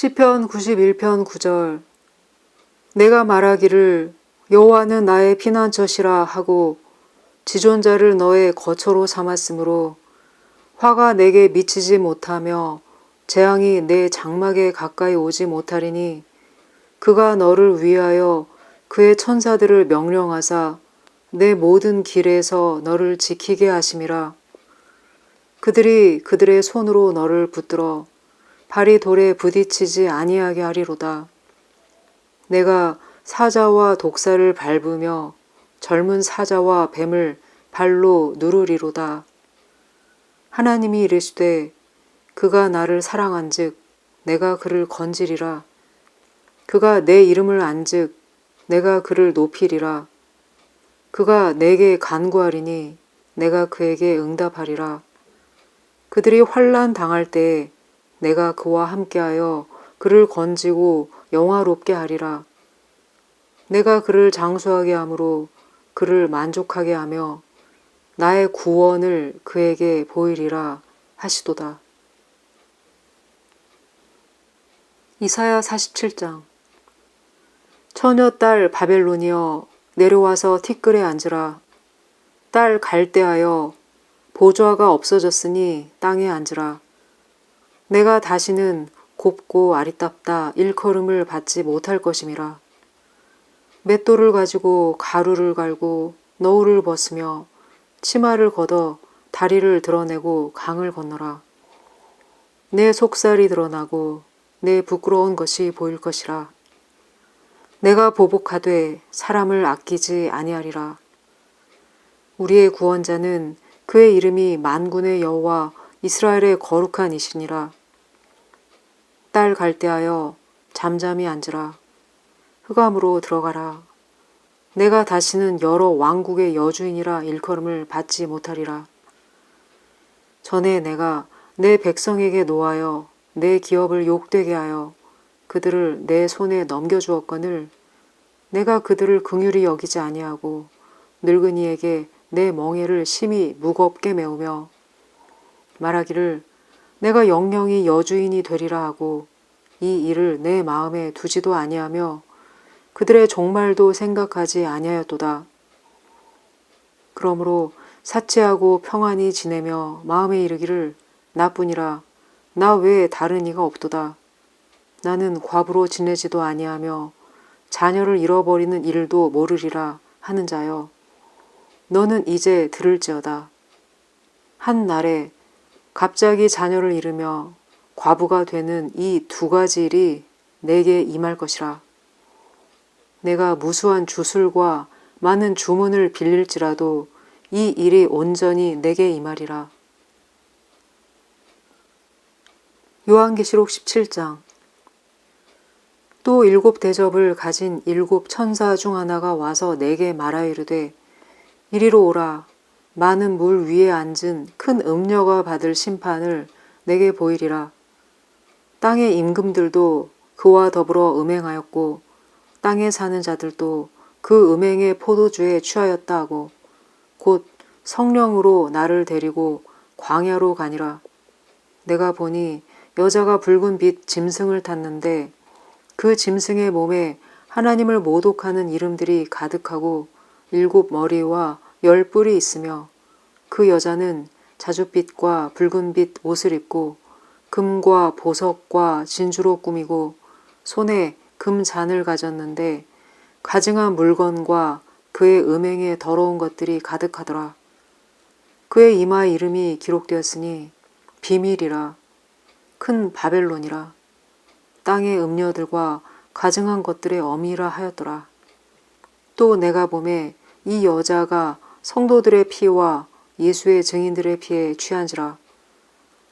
시편 91편 9절 내가 말하기를 여호와는 나의 피난처시라 하고 지존자를 너의 거처로 삼았으므로 화가 내게 미치지 못하며 재앙이 내 장막에 가까이 오지 못하리니 그가 너를 위하여 그의 천사들을 명령하사 내 모든 길에서 너를 지키게 하심이라. 그들이 그들의 손으로 너를 붙들어 발이 돌에 부딪히지 아니하게 하리로다. 내가 사자와 독사를 밟으며 젊은 사자와 뱀을 발로 누르리로다. 하나님이 이르시되 그가 나를 사랑한즉 내가 그를 건지리라. 그가 내 이름을 안즉 내가 그를 높이리라. 그가 내게 간구하리니 내가 그에게 응답하리라. 그들이 환란 당할 때에 내가 그와 함께하여 그를 건지고 영화롭게 하리라. 내가 그를 장수하게 함으로 그를 만족하게 하며 나의 구원을 그에게 보이리라 하시도다. 이사야 47장 처녀 딸 바벨론이여 내려와서 티끌에 앉으라. 딸 갈대하여 보좌가 없어졌으니 땅에 앉으라. 내가 다시는 곱고 아리답다 일컬음을 받지 못할 것임이라. 맷돌을 가지고 가루를 갈고 너울을 벗으며 치마를 걷어 다리를 드러내고 강을 건너라. 내 속살이 드러나고 내 부끄러운 것이 보일 것이라. 내가 보복하되 사람을 아끼지 아니하리라. 우리의 구원자는 그의 이름이 만군의 여호와 이스라엘의 거룩한 이시니라. 딸 갈대하여 잠잠히 앉으라. 흑암으로 들어가라. 내가 다시는 여러 왕국의 여주인이라 일컬음을 받지 못하리라. 전에 내가 내 백성에게 노하여 내 기업을 욕되게 하여 그들을 내 손에 넘겨주었거늘 내가 그들을 긍휼히 여기지 아니하고 늙은이에게 내 멍에를 심히 무겁게 메우며 말하기를 내가 영영이 여주인이 되리라 하고 이 일을 내 마음에 두지도 아니하며 그들의 종말도 생각하지 아니하였도다. 그러므로 사치하고 평안히 지내며 마음에 이르기를 나뿐이라 나 외에 다른 이가 없도다. 나는 과부로 지내지도 아니하며 자녀를 잃어버리는 일도 모르리라 하는 자여. 너는 이제 들을지어다. 한 날에 갑자기 자녀를 잃으며 과부가 되는 이 두 가지 일이 내게 임할 것이라. 내가 무수한 주술과 많은 주문을 빌릴지라도 이 일이 온전히 내게 임하리라. 요한계시록 17장 또 일곱 대접을 가진 일곱 천사 중 하나가 와서 내게 말하이르되 이리로 오라 많은 물 위에 앉은 큰 음녀가 받을 심판을 내게 보이리라 땅의 임금들도 그와 더불어 음행하였고 땅에 사는 자들도 그 음행의 포도주에 취하였다 하고 곧 성령으로 나를 데리고 광야로 가니라. 내가 보니 여자가 붉은 빛 짐승을 탔는데 그 짐승의 몸에 하나님을 모독하는 이름들이 가득하고 일곱 머리와 열 뿔이 있으며 그 여자는 자줏빛과 붉은빛 옷을 입고 금과 보석과 진주로 꾸미고 손에 금잔을 가졌는데 가증한 물건과 그의 음행에 더러운 것들이 가득하더라. 그의 이마 이름이 기록되었으니 비밀이라 큰 바벨론이라 땅의 음녀들과 가증한 것들의 어미라 하였더라. 또 내가 봄에 이 여자가 성도들의 피와 예수의 증인들의 피에 취한지라.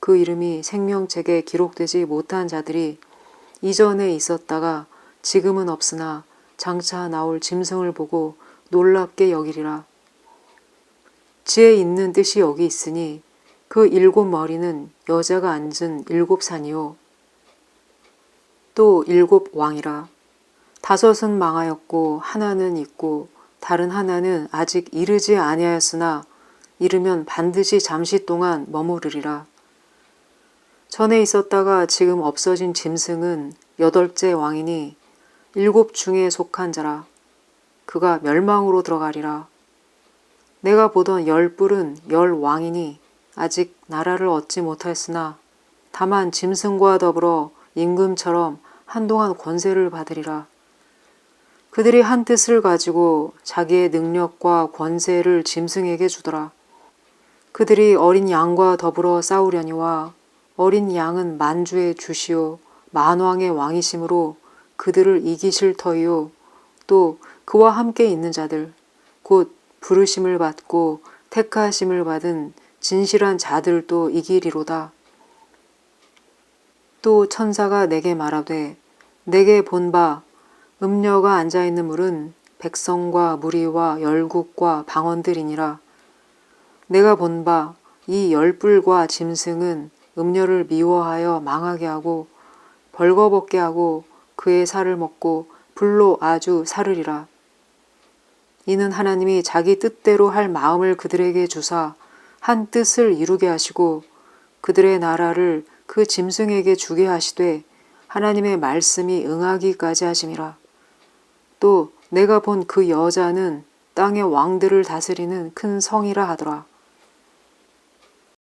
그 이름이 생명책에 기록되지 못한 자들이 이전에 있었다가 지금은 없으나 장차 나올 짐승을 보고 놀랍게 여기리라. 지혜 있는 뜻이 여기 있으니 그 일곱 머리는 여자가 앉은 일곱 산이요. 또 일곱 왕이라. 다섯은 망하였고 하나는 있고 다른 하나는 아직 이르지 아니하였으나 이르면 반드시 잠시 동안 머무르리라. 전에 있었다가 지금 없어진 짐승은 여덟째 왕이니 일곱 중에 속한 자라. 그가 멸망으로 들어가리라. 내가 보던 열 뿔은 열 왕이니 아직 나라를 얻지 못하였으나 다만 짐승과 더불어 임금처럼 한동안 권세를 받으리라. 그들이 한 뜻을 가지고 자기의 능력과 권세를 짐승에게 주더라. 그들이 어린 양과 더불어 싸우려니와 어린 양은 만주의 주시오 만왕의 왕이심으로 그들을 이기실 터이요 또 그와 함께 있는 자들 곧 부르심을 받고 택하심을 받은 진실한 자들도 이기리로다. 또 천사가 내게 말하되 내게 본바 음녀가 앉아 있는 물은 백성과 무리와 열국과 방언들이니라. 내가 본바 이 열불과 짐승은 음녀를 미워하여 망하게 하고 벌거벗게 하고 그의 살을 먹고 불로 아주 사르리라. 이는 하나님이 자기 뜻대로 할 마음을 그들에게 주사 한 뜻을 이루게 하시고 그들의 나라를 그 짐승에게 주게 하시되 하나님의 말씀이 응하기까지 하심이라. 또 내가 본 그 여자는 땅의 왕들을 다스리는 큰 성이라 하더라.